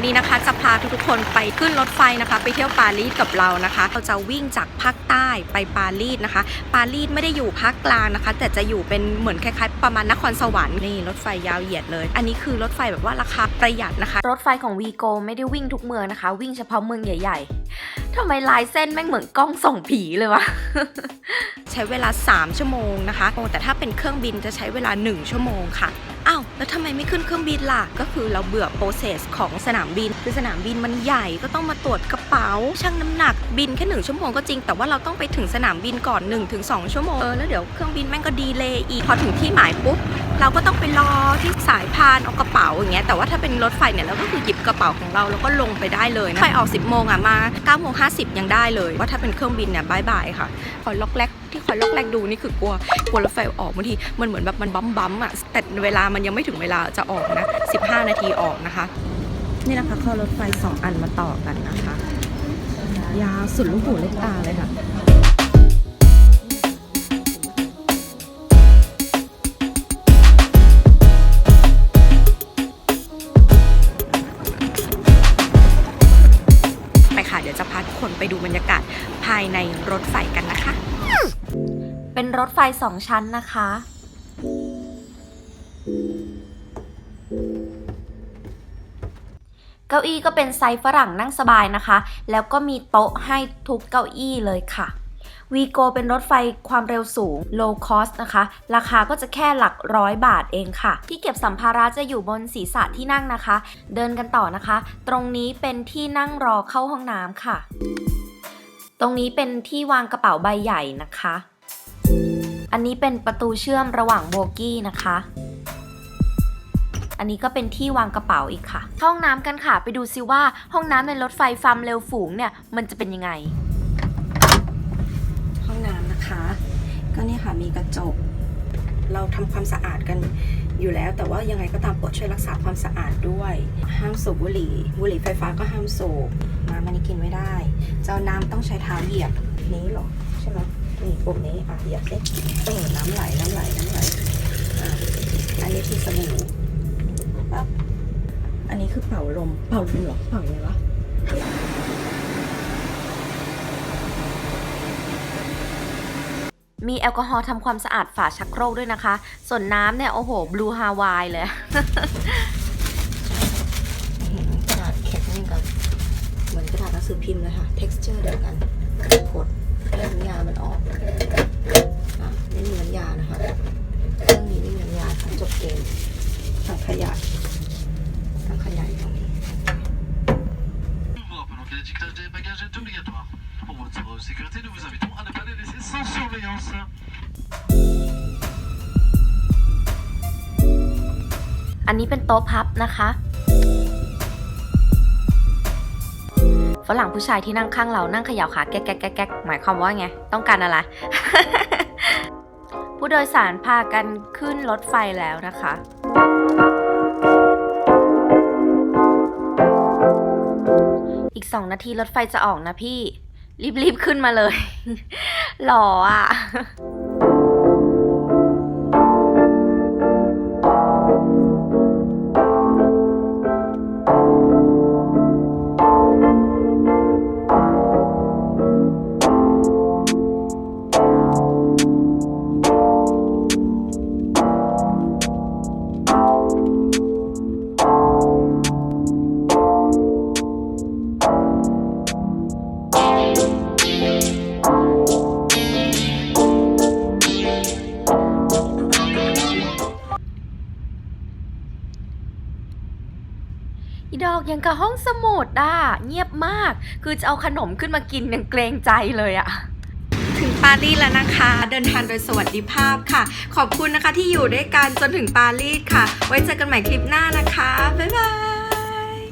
วันนี้นะคะจะพาทุกๆคนไปขึ้นรถไฟนะคะ ไปเที่ยวปารีสกับเรานะคะ เราจะวิ่งจากภาคใต้ไปปารีสนะคะ ปารีสไม่ได้อยู่ภาคกลางนะคะ แต่จะอยู่เป็นเหมือนคล้ายๆ ประมาณนครสวรรค์นี่รถไฟยาวเหยียดเลย อันนี้คือรถไฟแบบว่าราคาประหยัดนะคะ รถไฟของวีโกไม่ได้วิ่งทุกเมืองนะคะ วิ่งเฉพาะเมืองใหญ่ ๆทำไมลายเส้นแม่งเหมือนกล้องส่องผีเลยวะ ใช้เวลา 3 ชั่วโมงนะคะ แต่ถ้าเป็นเครื่องบินจะใช้เวลา 1 ชั่วโมงค่ะอ้าวแล้วทำไมไม่ขึ้นเครื่องบินล่ะ ก็คือเราเบื่อโปรเซสของสนามบิน คือสนามบินมันใหญ่ก็ต้องมาตรวจกระเป๋าชั่งน้ำหนักบินแค่หนึ่งชั่วโมงก็จริง แต่ว่าเราต้องไปถึงสนามบินก่อน1นถึงสชั่วโมงเออแล้วเดี๋ยวเครื่องบินแม่งก็ดีเลย์อีกพอถึงที่หมายปุ๊บเราก็ต้องไปรอที่สายพานเอากระเป๋าอย่างเงี้ยแต่ว่าถ้าเป็นรถไฟเนี่ยเราก็คือหยิบกระเป๋าของเราแล้วก็ลงไปได้เลยนะไฟออก 10โมงอะมา9โมง50 ยังได้เลยว่าถ้าเป็นเครื่องบินเนี่ยบายบายค่ะ คอยล็อกแรกที่คอยล็อกแรกดูนี่คือกลัวกลัวรถไฟออกบางทีมันเหมือนแบบมันบั๊มบั๊มอะแต่เวลามันยังไม่ถึงเวลาจะออกนะ 15 นาทีออกนะคะ นี่นะคะข้อรถไฟ 2 อันมาต่อกันนะคะ ยาวสุดลูกหูเล็กตาเลยค่ะ ดี๋ยวจะพาทุกคนไปดูบรรยากาศภายในรถไฟกันนะคะ เป็นรถไฟสองชั้นนะคะ เก้าอี้ก็เป็นไซส์ฝรั่งนั่งสบายนะคะ แล้วก็มีโต๊ะให้ทุกเก้าอี้เลยค่ะ วีโกเป็นรถไฟความเร็วสูง low cost นะคะ ราคาก็จะแค่หลักร้อยบาทเองค่ะ ที่เก็บสัมภาระจะอยู่บนศีรษะที่นั่งนะคะ เดินกันต่อนะคะ ตรงนี้เป็นที่นั่งรอเข้าห้องน้ำค่ะ ตรงนี้เป็นที่วางกระเป๋าใบใหญ่นะคะ อันนี้เป็นประตูเชื่อมระหว่างโบกี้นะคะอันนี้ก็เป็นที่วางกระเป๋าอีกค่ะ ห้องน้ำกันค่ะ ไปดูซิว่าห้องน้ำในรถไฟความเร็วฝูงเนี่ย มันจะเป็นยังไง นะคะ ก็เนี่ยค่ะมีกระจก เราทำความสะอาดกันอยู่แล้ว แต่ว่ายังไงก็ตามโปรดช่วยรักษาความสะอาดด้วย ห้ามสูบบุหรี่ บุหรี่ไฟฟ้าก็ห้ามสูบน้ำมันนี้กินไม่ได้ เจ้าน้ำต้องใช้เท้าเหยียบนี้หรอใช่ไหมนี่ปุ่มนี้อะเหยียบสิเออน้ำไหลน้ำไหลน้ำไหลอะอันนี้คือสบู่ปั๊บอันนี้คือเป่าลมเป่าลมหรอเป่ายังไงวะ มีแอลกอฮอล์ทำความสะอาดฝาชักโครกด้วยนะคะ ส่วนน้ำเนี่ย โอ้โห บลูฮาวายเลยกระดาษแข็งนี่กับเหมือนกระดาษหนังสือพิมพ์เลยค่ะ texture เดียวกันกดให้น้ำยามันออกอะไม่มีน้ำยานะคะเครื่องนี้ไม่มีน้ำยาค่ะจบเกมถังขยะถังขยะตรงนี้ Nous vous rappelons que l'étiquetage des bagages est obligatoire. Pour votre sécurité, nous vous invitons à ne pas les laisser sans Adios. อันนี้เป็นโต๊ะพับนะคะ ฝรั่งผู้ชายที่นั่งข้างเรานั่งเขย่าขาแก๊กแก๊กแก๊กแก๊กหมายความว่าไง ต้องการอะไร ผู้โดยสารพากันขึ้นรถไฟแล้วนะคะอีกสองนาทีรถไฟจะออกนะพี่ รีบๆขึ้นมาเลย หล่ออะ อีดอกยังกับห้องสมุดอะ เงียบมาก คือจะเอาขนมขึ้นมากินยังเกรงใจเลยอะ ถึงปารีสแล้วนะคะ เดินทางโดยสวัสดิภาพค่ะ ขอบคุณนะคะที่อยู่ด้วยกันจนถึงปารีสค่ะ ไว้เจอกันใหม่คลิปหน้านะคะ บ๊ายบาย